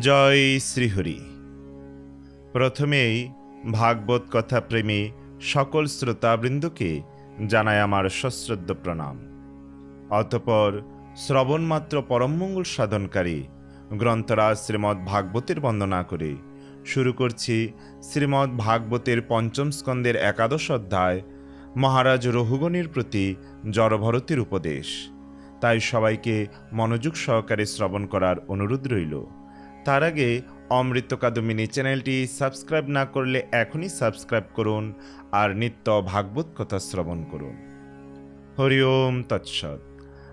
জয় শ্রীহরি। প্রথমেই ভাগবত কথা প্রেমী সকল শ্রোতাবৃন্দকে জানায় আমার সশ্রদ্ধ প্রণাম। অতপর শ্রবণমাত্র পরমমঙ্গল সাধনকারী গ্রন্থরাজ শ্রীমদ্ ভাগবতের বন্দনা করে শুরু করছি শ্রীমদ্ ভাগবতের পঞ্চম স্কন্দের একাদশ অধ্যায় মহারাজ রঘুগণের প্রতি জড়ভরতের উপদেশ। তাই সবাইকে মনোযোগ সহকারে শ্রবণ করার অনুরোধ রইল। তার আগে অমৃত কাদমিনী চ্যানেলটি সাবস্ক্রাইব না করলে এখনই সাবস্ক্রাইব করুন আর নিত্য ভাগবত কথা শ্রবণ করুন। হরি ওম তৎসৎ।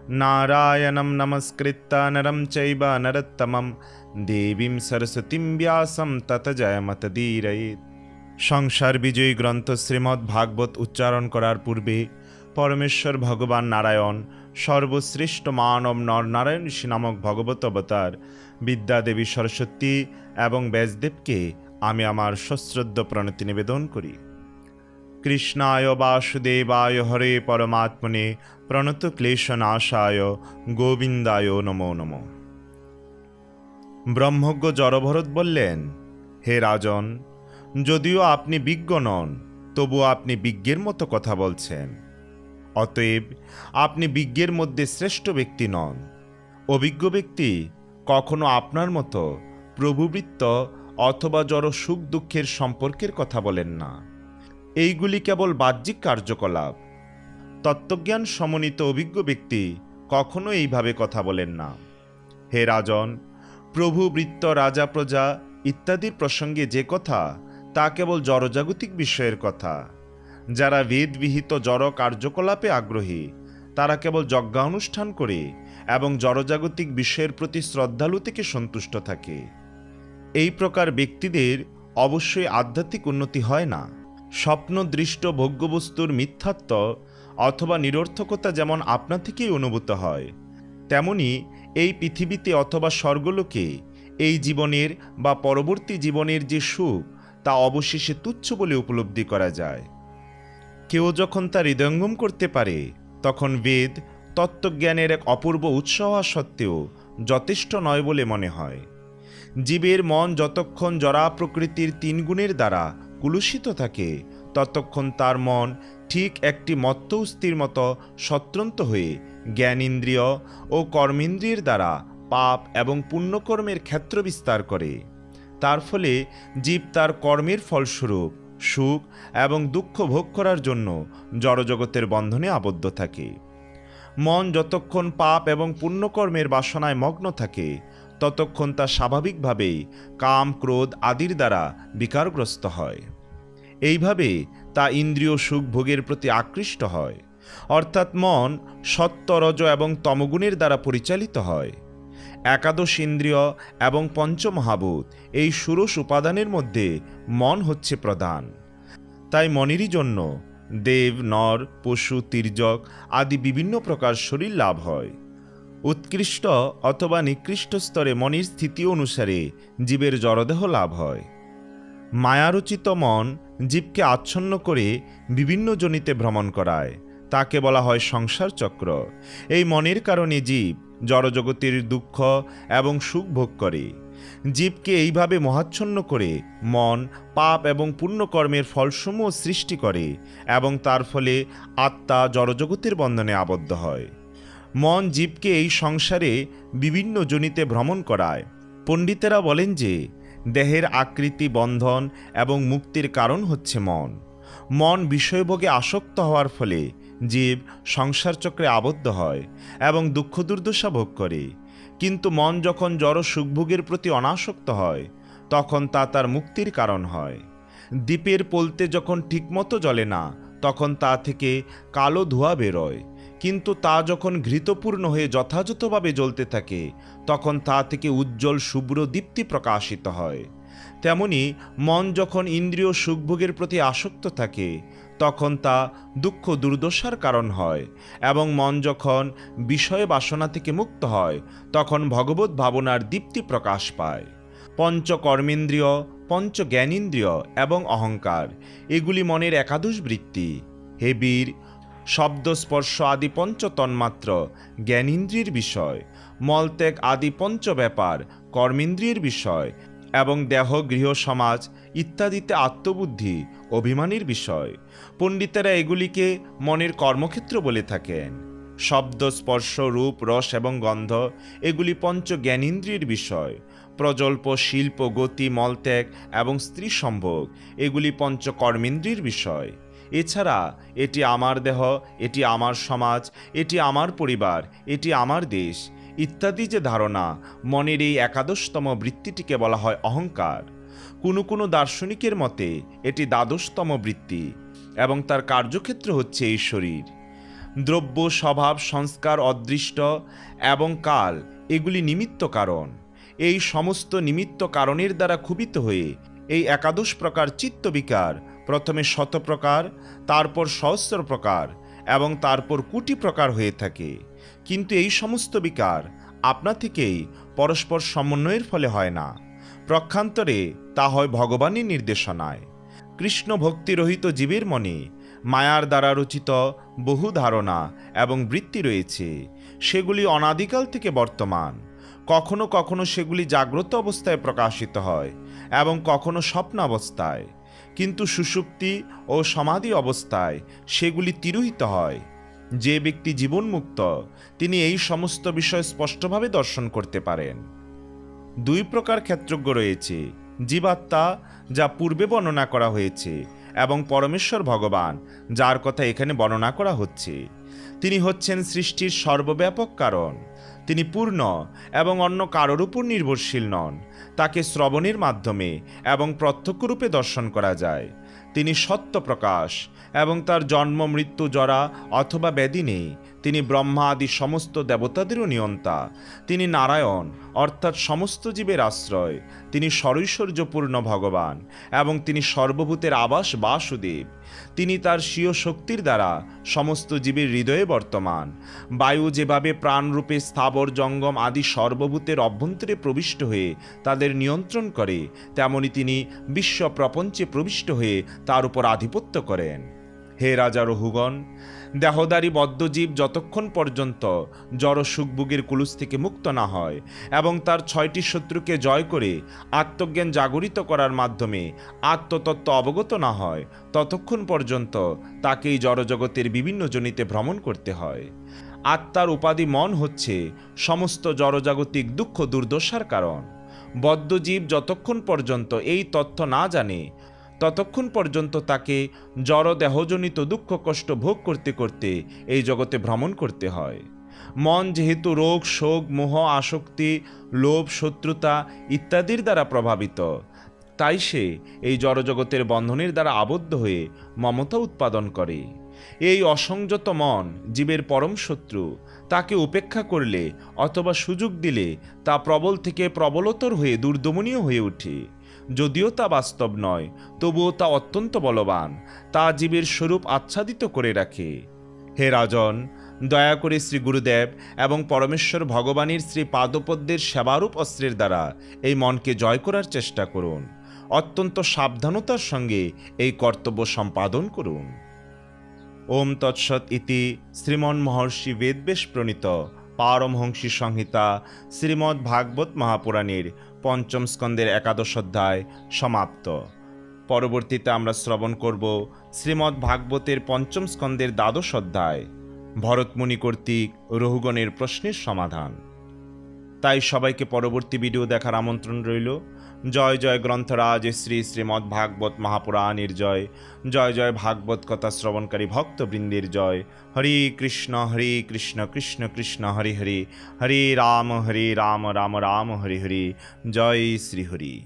নারায়ণম নমস্কৃত্য নরম চৈব নরোত্তমম। দেবীম সরস্বতীম ব্যাসম তত জয়মতদীরয়েত সংসার বিজয়ী গ্রন্থ শ্রীমদ্ ভাগবত উচ্চারণ করার পূর্বে পরমেশ্বর ভগবান নারায়ণ সর্বশ্রেষ্ঠ মানব নরনারায়ণ নামক ভগবত অবতার। বিদ্যাদেবী সরস্বতী এবং ব্যাসদেবকে আমি আমার সশ্রদ্ধ প্রণতি নিবেদন করি। কৃষ্ণায় বাসুদেবায় হরে পরমাত্মনে প্রণত ক্লেশনাশায় গোবিন্দায় নমো নমঃ। ব্রহ্মজ্ঞ জড়ভরত বললেন, হে রাজন, যদিও আপনি বিজ্ঞ নন তবু আপনি বিজ্ঞের মতো কথা বলছেন। অতএব আপনি বিজ্ঞের মধ্যে শ্রেষ্ঠ ব্যক্তি নন। অভিজ্ঞ ব্যক্তি কখনো আপনার মতো প্রভুবৃত্ত অথবা জড় সুখ দুঃখের সম্পর্কের কথা বলেন না। এইগুলি কেবল বাহ্যিক কার্যকলাপ। তত্ত্বজ্ঞান সমন্বিত অভিজ্ঞ ব্যক্তি কখনো এইভাবে কথা বলেন না। হে রাজন, প্রভু, বৃত্ত, রাজা, প্রজা ইত্যাদির প্রসঙ্গে যে কথা তা কেবল জড়জাগতিক বিষয়ের কথা। যারা বেদবিহিত জড় কার্যকলাপে আগ্রহী, তারা কেবল যজ্ঞানুষ্ঠান করে এবং জড়জাগতিক বিষয়ের প্রতি শ্রদ্ধালু থেকে সন্তুষ্ট থাকে। এই প্রকার ব্যক্তিদের অবশ্যই আধ্যাত্মিক উন্নতি হয় না। স্বপ্নদৃষ্ট ভোগ্যবস্তুর মিথ্যাত্ব অথবা নিরর্থকতা যেমন আপনা থেকেই অনুভূত হয়, তেমনি এই পৃথিবীতে অথবা স্বর্গলোকে এই জীবনের বা পরবর্তী জীবনের যে সুখ, তা অবশেষে তুচ্ছ বলে উপলব্ধি করা যায়। কেউ যখন তা হৃদয়ঙ্গম করতে পারে, তখন বেদ তত্ত্বজ্ঞানের এক অপূর্ব উৎস হওয়া সত্ত্বেও যথেষ্ট নয় বলে মনে হয়। জীবের মন যতক্ষণ জরা প্রকৃতির তিন গুণের দ্বারা কুলুষিত থাকে, ততক্ষণ তার মন ঠিক একটি মত্তস্থির মতো সত্রন্ত হয়ে জ্ঞান ইন্দ্রিয় ও কর্মেন্দ্রিয়ের দ্বারা পাপ এবং পুণ্যকর্মের ক্ষেত্র বিস্তার করে। তার ফলে জীব তার কর্মের ফলস্বরূপ সুখ এবং দুঃখ ভোগ করার জন্য জড়জগতের বন্ধনে আবদ্ধ থাকে। মন যতক্ষণ পাপ এবং পুণ্যকর্মের বাসনায় মগ্ন থাকে, ততক্ষণ তা স্বাভাবিকভাবেই কাম, ক্রোধ আদির দ্বারা বিকারগ্রস্ত হয়। এইভাবে তা ইন্দ্রিয় সুখ ভোগের প্রতি আকৃষ্ট হয়। অর্থাৎ মন সত্য রজ এবং তমগুণের দ্বারা পরিচালিত হয়। একাদশ ইন্দ্রিয় এবং পঞ্চমহাভূত, এই ষোড়শ উপাদানের মধ্যে মন হচ্ছে প্রধান। তাই মনেরই জন্য দেব, নর, পশু, তির্যক আদি বিভিন্ন প্রকার শরীর লাভ হয়। উৎকৃষ্ট অথবা নিকৃষ্ট স্তরে মনের স্থিতি অনুসারে জীবের জড়দেহ লাভ হয়। মায়ারচিত মন জীবকে আচ্ছন্ন করে বিভিন্ন জনিতে ভ্রমণ করায়, তাকে বলা হয় সংসার চক্র এই মনের কারণে জীব জড়জগতের দুঃখ এবং সুখ ভোগ করে। জীবকে এইভাবে মহাচ্ছন্ন করে মন, পাপ এবং পুণ্যকর্মের ফলসমূহ সৃষ্টি করে এবং তার ফলে আত্মা জড়জগতের বন্ধনে আবদ্ধ হয়। মন জীবকে এই সংসারে বিভিন্ন জনিতে ভ্রমণ করায়। পণ্ডিতেরা বলেন যে, দেহের আকৃতি বন্ধন এবং মুক্তির কারণ হচ্ছে মন। মন বিষয়ভোগে আসক্ত হওয়ার ফলে জীব সংসার চক্রে আবদ্ধ হয় এবং দুঃখ দুর্দশা ভোগ করে। কিন্তু মন যখন জড় সুখভোগের প্রতি অনাসক্ত হয়, তখন তা তার মুক্তির কারণ হয়। দ্বীপের পোলতে যখন ঠিকমতো জ্বলে না, তখন তা থেকে কালো ধোঁয়া বেরোয়। কিন্তু তা যখন ঘৃতপূর্ণ হয়ে যথাযথভাবে জ্বলতে থাকে, তখন তা থেকে উজ্জ্বল শুভ্র দীপ্তি প্রকাশিত হয়। তেমনি মন যখন ইন্দ্রিয় সুখভোগের প্রতি আসক্ত থাকে, তখন তা দুঃখ দুর্দশার কারণ হয় এবং মন যখন বিষয় বাসনা থেকে মুক্ত হয়, তখন ভগবত ভাবনার দীপ্তি প্রকাশ পায়। পঞ্চ কর্মেন্দ্রিয় পঞ্চ জ্ঞানেন্দ্রিয় এবং অহংকার, এগুলি মনের একাদশ বৃত্তি হে বীর শব্দ স্পর্শ আদি পঞ্চ তন্মাত্র জ্ঞানেন্দ্রিয়ের বিষয়, মলত্যাগ আদি পঞ্চ ব্যাপার কর্মেন্দ্রিয়ের বিষয় এবং দেহ, গৃহ, সমাজ ইত্যাদিতে আত্মবুদ্ধি, অভিমানের বিষয়। পণ্ডিতেরা এগুলিকে মনের কর্মক্ষেত্র বলে থাকেন। শব্দ, স্পর্শ, রূপ, রস এবং গন্ধ এগুলি পঞ্চ জ্ঞানেন্দ্রিয়ের বিষয়। প্রজল্প, শিল্প, গতি, মলত্যাগ এবং স্ত্রী সম্ভোগ এগুলি পঞ্চ কর্মেন্দ্রিয়ের বিষয়। এছাড়া এটি আমার দেহ, এটি আমার সমাজ, এটি আমার পরিবার, এটি আমার দেশ ইত্যাদি যে ধারণা, মনের এই একাদশতম বৃত্তিটিকে বলা হয় অহংকার। কোনো কোনো দার্শনিকের মতে, এটি দ্বাদশতম বৃত্তি এবং তার কার্যক্ষেত্র হচ্ছে এই শরীর। দ্রব্য, স্বভাব, সংস্কার, অদৃষ্ট এবং কাল, এগুলি নিমিত্ত কারণ। এই সমস্ত নিমিত্ত কারণের দ্বারা ক্ষুবিত হয়ে, এই একাদশ প্রকার চিত্তবিকার প্রথমে শত প্রকার, তারপর সহস্র প্রকার এবং তারপর কুটি প্রকার হয়ে থাকে। কিন্তু এই সমস্ত বিকার আপনা থেকেই পরস্পর সমন্বয়ের ফলে হয় না। প্রক্ষান্তরে তা হয় ভগবানের নির্দেশনায়। কৃষ্ণ ভক্তিরহিত জীবের মনে মায়ার দ্বারা রচিত বহু ধারণা এবং বৃত্তি রয়েছে। সেগুলি অনাদিকাল থেকে বর্তমান। কখনো কখনো সেগুলি জাগ্রত অবস্থায় প্রকাশিত হয় এবং কখনো স্বপ্নাবস্থায় কিন্তু সুষুপ্তি ও সমাধি অবস্থায় সেগুলি তিরোহিত হয় যে ব্যক্তি জীবনমুক্ত, তিনি এই সমস্ত বিষয় স্পষ্টভাবে দর্শন করতে পারেন। দুই প্রকার ক্ষেত্রজ্ঞ রয়েছে, জীবাত্মা, যা পূর্বে বর্ণনা করা হয়েছে, এবং পরমেশ্বর ভগবান, যার কথা এখানে বর্ণনা করা হচ্ছে। তিনি হচ্ছেন সৃষ্টির সর্বব্যাপক কারণ। তিনি পূর্ণ এবং অন্য কারোর উপর নির্ভরশীল নন। তাকে শ্রবণের মাধ্যমে এবং প্রত্যক্ষরূপে দর্শন করা যায়। তিনি সত্য প্রকাশ এবং তার জন্ম মৃত্যু জরা অথবা ব্যাধি নেই। তিনি ব্রহ্মা আদি সমস্ত দেবতাদেরও নিয়ন্তা। তিনি নারায়ণ, অর্থাৎ সমস্ত জীবের আশ্রয়। তিনি সরৈশ্বর্যপূর্ণ ভগবান এবং তিনি সর্বভূতের আবাস বাসুদেব। তিনি তার স্বীয় শক্তির দ্বারা সমস্ত জীবের হৃদয়ে বর্তমান। বায়ু যেভাবে প্রাণরূপে স্থাবর জঙ্গম আদি সর্বভূতের অভ্যন্তরে প্রবিষ্ট হয়ে তাদের নিয়ন্ত্রণ করে, তেমনি তিনি বিশ্ব প্রপঞ্চে প্রবিষ্ট হয়ে তার উপর আধিপত্য করেন। হে রাজা রহুগণ দেহদারী বদ্ধজীব যতক্ষণ পর্যন্ত জড় সুখভোগের কুলুস থেকে মুক্ত না হয় এবং তার ছয়টি শত্রুকে জয় করে আত্মজ্ঞান জাগরিত করার মাধ্যমে আত্মতত্ত্ব অবগত না হয়, ততক্ষণ পর্যন্ত তাকেই জড়জগতের বিভিন্ন জনিতে ভ্রমণ করতে হয়। আত্মার উপাধি মন হচ্ছে সমস্ত জড়জাগতিক দুঃখ দুর্দশার কারণ। বদ্ধজীব যতক্ষণ পর্যন্ত এই তথ্য না জানে ততক্ষণ পর্যন্ত তাকে জড় দেহজনিত দুঃখ কষ্ট ভোগ করতে করতে এই জগতে ভ্রমণ করতে হয়। মন যেহেতু রোগ, শোক, মোহ, আসক্তি, লোভ, শত্রুতা ইত্যাদির দ্বারা প্রভাবিত, তাই সে এই জড়জগতের বন্ধনের দ্বারা আবদ্ধ হয়ে মমতা উৎপাদন করে। এই অসংযত মন জীবের পরম শত্রু, তাকে উপেক্ষা করলে অথবা সুযোগ দিলে তা প্রবল থেকে প্রবলতর হয়ে দুর্দমনীয় হয়ে ওঠে। যদিও তা বাস্তব নয়, তবুও তা অত্যন্ত বলবান, তা জীবের স্বরূপ আচ্ছাদিত করে রাখে। হে রাজন, দয়া করে শ্রী গুরুদেব এবং পরমেশ্বর ভগবানের শ্রী পাদপদ্মের সেবারূপ অস্ত্রের দ্বারা এই মনকে জয় করার চেষ্টা করুন। অত্যন্ত সাবধানতার সঙ্গে এই কর্তব্য সম্পাদন করুন। ওম তৎসৎ ইতি শ্রীমন মহর্ষি বেদবেশ প্রণীত পারমহংসী সংহিতা শ্রীমদ্ ভাগবত মহাপুরাণের পঞ্চম স্কন্দের একাদশ অধ্যায় সমাপ্ত। পরবর্তীতে আমরা শ্রবণ করব শ্রীমদ্ ভাগবতের পঞ্চম স্কন্দের দ্বাদশ অধ্যায়, ভরতমুনি কর্তৃক রহুগণের প্রশ্নের সমাধান। তাই সবাইকে পরবর্তী ভিডিও দেখার আমন্ত্রণ রইল। জয় জয় গ্রন্থরাজ, শ্রী শ্রীমদ্ ভাগবত মহাপুরাণের জয়। জয় জয় ভাগবত কথা শ্রবণকারী ভক্তবৃন্দের জয়। হরি কৃষ্ণ হরি কৃষ্ণ কৃষ্ণ কৃষ্ণ, হরি হরি। হরি রাম হরি রাম রাম রাম, হরি হরি। জয় শ্রী হরি।